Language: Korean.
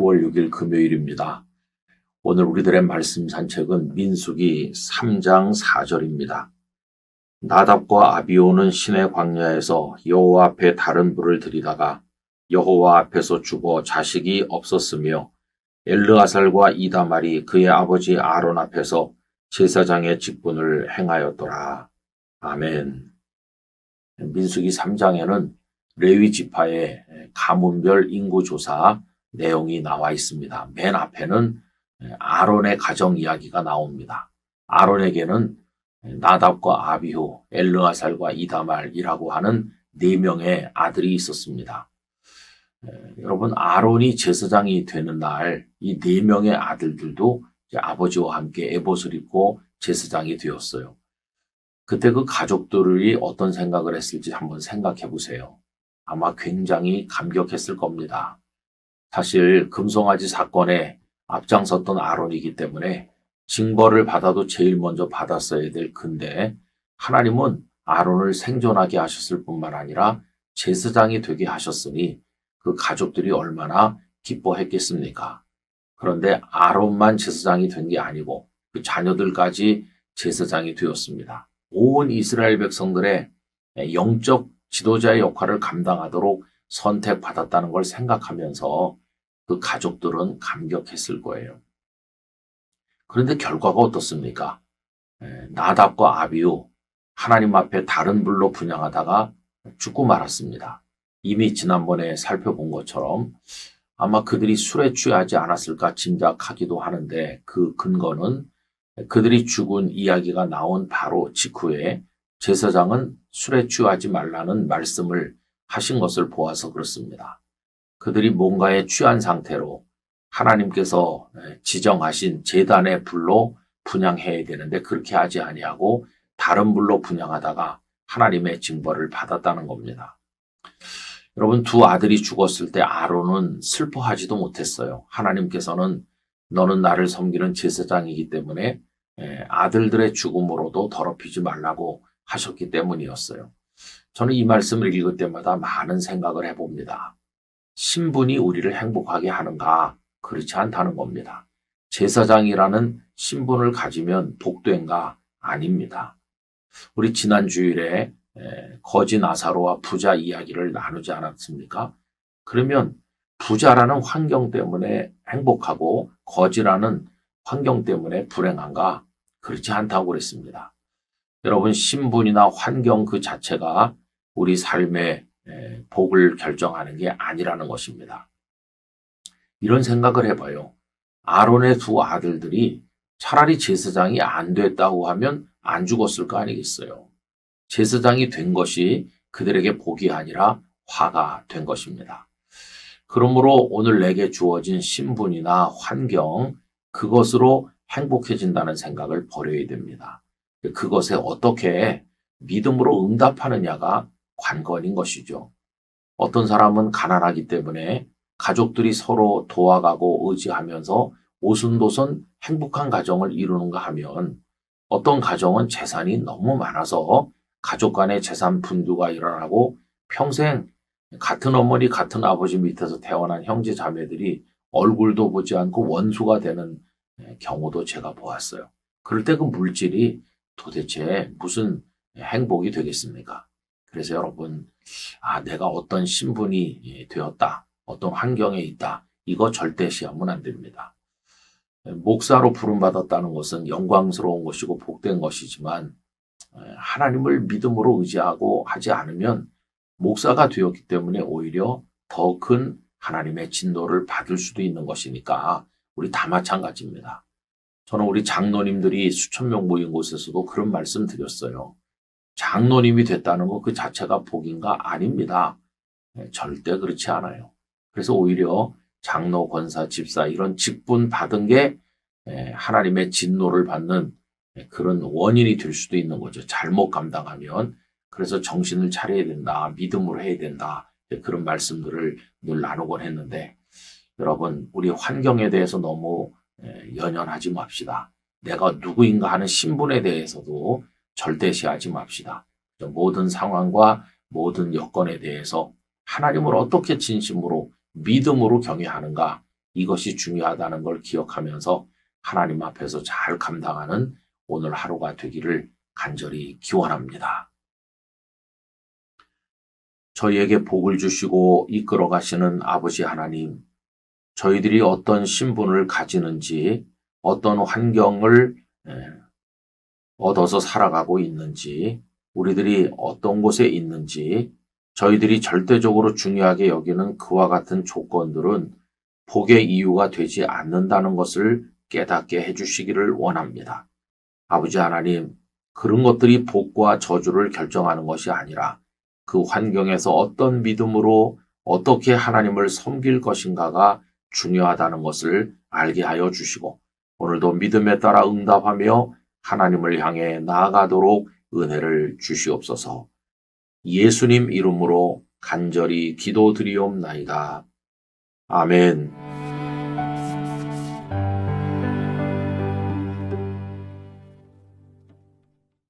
9월 6일 금요일입니다. 오늘 우리들의 말씀 산책은 민수기 3장 4절입니다. 나답과 아비오는 신의 광야에서 여호와 앞에 다른 불을 들이다가 여호와 앞에서 죽어 자식이 없었으며 엘르아살과 이다말이 그의 아버지 아론 앞에서 제사장의 직분을 행하였더라. 아멘. 민수기 3장에는 레위 지파의 가문별 인구 조사 내용이 나와 있습니다. 맨 앞에는 아론의 가정 이야기가 나옵니다. 아론에게는 나답과 아비후, 엘르아살과 이다말이라고 하는 네 명의 아들이 있었습니다. 여러분 아론이 제사장이 되는 날 이 네 명의 아들들도 아버지와 함께 에봇을 입고 제사장이 되었어요. 그때 그 가족들이 어떤 생각을 했을지 한번 생각해 보세요. 아마 굉장히 감격했을 겁니다. 사실 금송아지 사건에 앞장섰던 아론이기 때문에 징벌을 받아도 제일 먼저 받았어야 될 근데 하나님은 아론을 생존하게 하셨을 뿐만 아니라 제사장이 되게 하셨으니 그 가족들이 얼마나 기뻐했겠습니까? 그런데 아론만 제사장이 된 게 아니고 그 자녀들까지 제사장이 되었습니다. 온 이스라엘 백성들의 영적 지도자의 역할을 감당하도록 선택받았다는 걸 생각하면서 그 가족들은 감격했을 거예요. 그런데 결과가 어떻습니까? 나답과 아비우 하나님 앞에 다른 불로 분양하다가 죽고 말았습니다. 이미 지난번에 살펴본 것처럼 아마 그들이 술에 취하지 않았을까 짐작하기도 하는데 그 근거는 그들이 죽은 이야기가 나온 바로 직후에 제사장은 술에 취하지 말라는 말씀을 하신 것을 보아서 그렇습니다. 그들이 뭔가에 취한 상태로 하나님께서 지정하신 재단의 불로 분양해야 되는데 그렇게 하지 아니하고 다른 불로 분양하다가 하나님의 징벌을 받았다는 겁니다. 여러분 두 아들이 죽었을 때 아론은 슬퍼하지도 못했어요. 하나님께서는 너는 나를 섬기는 제사장이기 때문에 아들들의 죽음으로도 더럽히지 말라고 하셨기 때문이었어요. 저는 이 말씀을 읽을 때마다 많은 생각을 해봅니다. 신분이 우리를 행복하게 하는가? 그렇지 않다는 겁니다. 제사장이라는 신분을 가지면 복된가? 아닙니다. 우리 지난 주일에 거지 나사로와 부자 이야기를 나누지 않았습니까? 그러면 부자라는 환경 때문에 행복하고 거지라는 환경 때문에 불행한가? 그렇지 않다고 그랬습니다. 여러분 신분이나 환경 그 자체가 우리 삶의 복을 결정하는 게 아니라는 것입니다. 이런 생각을 해봐요. 아론의 두 아들들이 차라리 제사장이 안 됐다고 하면 안 죽었을 거 아니겠어요. 제사장이 된 것이 그들에게 복이 아니라 화가 된 것입니다. 그러므로 오늘 내게 주어진 신분이나 환경, 그것으로 행복해진다는 생각을 버려야 됩니다. 그것에 어떻게 믿음으로 응답하느냐가 관건인 것이죠. 어떤 사람은 가난하기 때문에 가족들이 서로 도와가고 의지하면서 오순도순 행복한 가정을 이루는가 하면 어떤 가정은 재산이 너무 많아서 가족 간의 재산 분두가 일어나고 평생 같은 어머니 같은 아버지 밑에서 태어난 형제 자매들이 얼굴도 보지 않고 원수가 되는 경우도 제가 보았어요. 그럴 때 그 물질이 도대체 무슨 행복이 되겠습니까? 그래서 여러분, 아, 내가 어떤 신분이 되었다, 어떤 환경에 있다, 이거 절대 시하면 안 됩니다. 목사로 부름받았다는 것은 영광스러운 것이고 복된 것이지만 하나님을 믿음으로 의지하고 하지 않으면 목사가 되었기 때문에 오히려 더 큰 하나님의 진노를 받을 수도 있는 것이니까 우리 다 마찬가지입니다. 저는 우리 장로님들이 수천 명 모인 곳에서도 그런 말씀 드렸어요. 장로님이 됐다는 것 그 자체가 복인가 아닙니다. 절대 그렇지 않아요. 그래서 오히려 장로, 권사, 집사 이런 직분 받은 게 하나님의 진노를 받는 그런 원인이 될 수도 있는 거죠. 잘못 감당하면. 그래서 정신을 차려야 된다. 믿음으로 해야 된다. 그런 말씀들을 늘 나누곤 했는데 여러분 우리 환경에 대해서 너무 연연하지 맙시다. 내가 누구인가 하는 신분에 대해서도 절대시하지 맙시다. 모든 상황과 모든 여건에 대해서 하나님을 어떻게 진심으로 믿음으로 경외하는가 이것이 중요하다는 걸 기억하면서 하나님 앞에서 잘 감당하는 오늘 하루가 되기를 간절히 기원합니다. 저희에게 복을 주시고 이끌어 가시는 아버지 하나님, 저희들이 어떤 신분을 가지는지, 어떤 환경을 에, 얻어서 살아가고 있는지, 우리들이 어떤 곳에 있는지, 저희들이 절대적으로 중요하게 여기는 그와 같은 조건들은 복의 이유가 되지 않는다는 것을 깨닫게 해주시기를 원합니다. 아버지 하나님, 그런 것들이 복과 저주를 결정하는 것이 아니라 그 환경에서 어떤 믿음으로 어떻게 하나님을 섬길 것인가가 중요하다는 것을 알게 하여 주시고 오늘도 믿음에 따라 응답하며 하나님을 향해 나아가도록 은혜를 주시옵소서. 예수님 이름으로 간절히 기도드리옵나이다. 아멘.